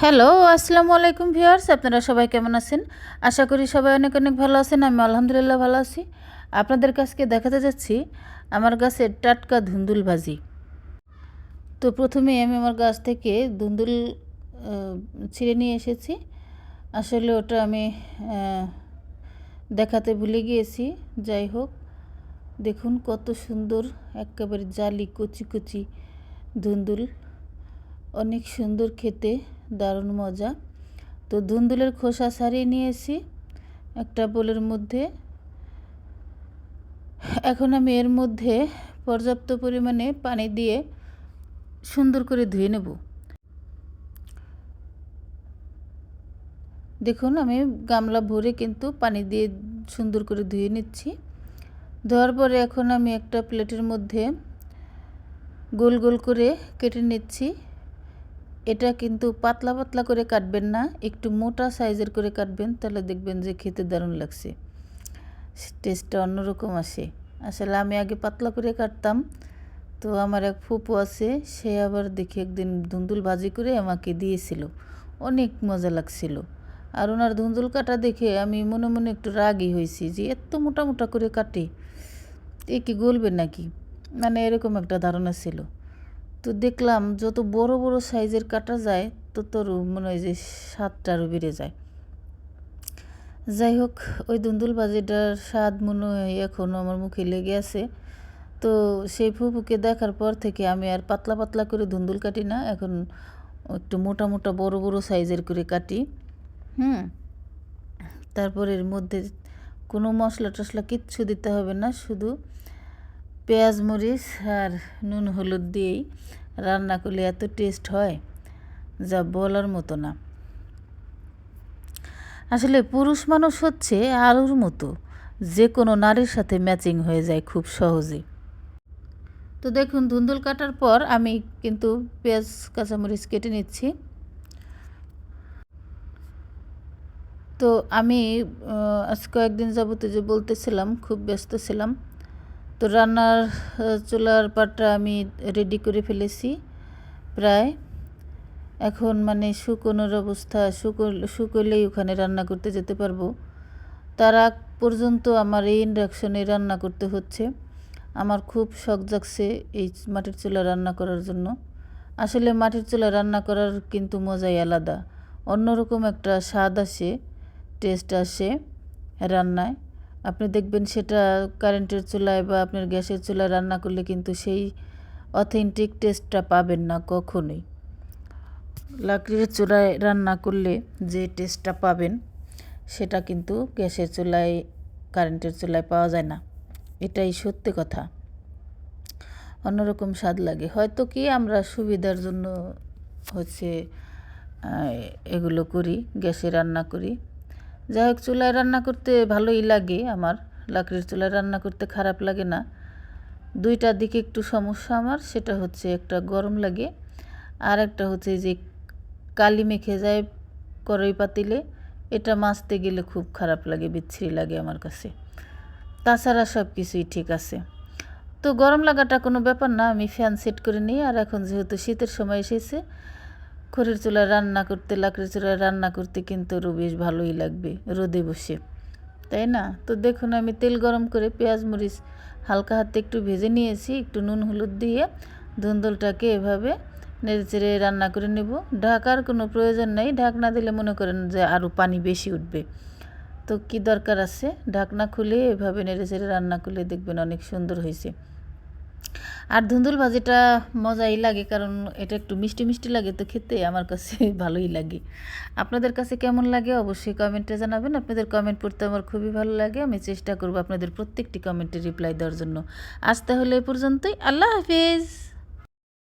Hello, আসসালামু আলাইকুম viewers, আপনারা সবাই কেমন আছেন? আশা করি সবাই অনেক অনেক ভালো আছেন, আমি আলহামদুলিল্লাহ ভালো আছি। আপনাদের কাছকে দেখাতে যাচ্ছি আমার গাছের টাটকা ধুন্দুল ভাজি। তো প্রথমে আমি আমার গাছ থেকে ধুন্দুল ছিঁড়ে নিয়ে এসেছি। আসলে ওটা আমি দেখাতে ভুলে গিয়েছি। যাই হোক, দেখুন কত সুন্দর, একেবারে জালি, কচি কচি ধুন্দুল। অনেক সুন্দর খেতে। দারুণ মজা। তো ধুন্দুলের খোসা ছাড়িয়ে নিয়েছি একটা বোলের মধ্যে। এখন আমি এর মধ্যে পর্যাপ্ত পরিমাণে পানি দিয়ে সুন্দর করে ধুয়ে নেব। দেখুন, আমি গামলা ভরে কিন্তু পানি দিয়ে সুন্দর করে ধুয়ে নিচ্ছি। ধোয়ার পরে এখন আমি একটা প্লেটের মধ্যে গোল গোল করে কেটে নিচ্ছি। এটা কিন্তু পাতলা পাতলা করে কাটবেন না, একটু মোটা সাইজের করে কাটবেন, তাহলে দেখবেন যে খেতে দারুণ লাগছে। টেস্টটা অন্যরকম আসে। আসলে আমি আগে পাতলা করে কাটতাম, তো আমার এক ফুপু আছে, সে আবার দেখি একদিন ধুন্দুল ভাজি করে আমাকে দিয়েছিল। অনেক মজা লাগছিল। আর ওনার ধুন্দুল কাটা দেখে আমি মনে মনে একটু রাগই হয়েছি যে এত মোটা মোটা করে কাটে, এ কি গলবে নাকি? মানে এরকম একটা ধারণা ছিল। তো দেখলাম যত বড় বড় সাইজের কাটা যায়, তত মনে হয় যে স্বাদটা আরও বেড়ে যায়। যাই হোক ওই দুন্দুল বাজিটার স্বাদ মনে হয় এখনও আমার মুখে লেগে আছে। তো সেই ফুপুকে দেখার পর থেকে আমি আর পাতলা পাতলা করে ধুন্দুল কাটি না, এখন একটু মোটা মোটা, বড় বড় সাইজের করে কাটি। হুম তারপর এর মধ্যে কোনো মশলা টশলা কিচ্ছু দিতে হবে না, শুধু পেঁয়াজ, মরিচ আর নুন, হলুদ দিয়েই রান্না করলে এত টেস্ট হয় যা বলার মতো না। আসলে পুরুষ মানুষ হচ্ছে আলুর মতো যে কোনো নারীর সাথে ম্যাচিং হয়ে যায় খুব সহজে। তো দেখুন, ধুন্দুল কাটার পর আমি কিন্তু পেঁয়াজ, কাঁচামরিচ কেটে নিচ্ছি। তো আমি আজ কয়েকদিন যাবতে যে বলতেছিলাম, খুব ব্যস্ত ছিলাম তো রান্নার চুলার পাটটা আমি রেডি করে ফেলেছি প্রায়। এখন মানে শুকনোর অবস্থা, শুকো, শুকোলেই ওখানে রান্না করতে যেতে পারব। তার আগ পর্যন্ত আমার এই ইন্ডাকশনে রান্না করতে হচ্ছে। আমার খুব শখ জাগছে এই মাটির চুলা রান্না করার জন্য। আসলে মাটির চুলা রান্না করার কিন্তু মজাই আলাদা। অন্যরকম একটা স্বাদ আসে টেস্ট আসে রান্নায়। আপনি দেখবেন সেটা কারেন্টের চুলায় বা আপনার গ্যাসের চুলায় রান্না করলে কিন্তু সেই অথেন্টিক টেস্টটা পাবেন না কখনোই। লাকড়ির চুলায় রান্না করলে যে টেস্টটা পাবেন, সেটা কিন্তু গ্যাসের চুলায় কারেন্টের চুলায় পাওয়া যায় না। এটাই সত্যি কথা। অন্যরকম স্বাদ লাগে। হয়তো কি আমরা সুবিধার জন্য হচ্ছে এগুলো করি, গ্যাসে রান্না করি। যাই হোক, চুলায় রান্না করতে ভালোই লাগে আমার। লাকড়ির চুলায় রান্না করতে খারাপ লাগে না। দুইটার দিকে একটু সমস্যা আমার, সেটা হচ্ছে একটা গরম লাগে, আর একটা হচ্ছে যে কালি মেখে যায় করই পাতিলে, এটা মাছতে গেলে খুব খারাপ লাগে, বিচ্ছিরি লাগে আমার কাছে। তাছাড়া সব কিছুই ঠিক আছে। তো গরম লাগাটা কোনো ব্যাপার না, আমি ফ্যান সেট করে নিই, আর এখন যেহেতু শীতের সময় এসেছে খড়ির চুলা রান্না করতে, লাকড়ির চুলায় রান্না করতে কিন্তু বেশ ভালোই লাগবে, রোদে বসে। তাই না? তো দেখুন, আমি তেল গরম করে পেঁয়াজ, মরিচ হালকা হাতে একটু ভেজে নিয়েছি, একটু নুন, হলুদ দিয়ে ধুন্দলটাকে এভাবে নেড়ে চেড়ে রান্না করে নেব। ঢাকার কোনো প্রয়োজন নেই, ঢাকনা দিলে মনে করেন যে আরও পানি বেশি উঠবে। তো কি দরকার আছে? ঢাকনা খুলে এভাবে নেড়ে চেড়ে রান্না করলে দেখবেন অনেক সুন্দর হয়েছে। আর ধুন্দুল ভাজিটা মজাই লাগে, কারণ এটা একটু মিষ্টি মিষ্টি লাগে তো খেতে, আমার কাছে ভালোই লাগে। আপনাদের কাছে কেমন লাগে অবশ্যই কমেন্টে জানাবেন। আপনাদের কমেন্ট পড়তে আমার খুবই ভালো লাগে। আমি চেষ্টা করব আপনাদের প্রত্যেকটি কমেন্টে রিপ্লাই দেওয়ার জন্য। আজ তাহলে এ পর্যন্তই। আল্লাহ হাফিজ।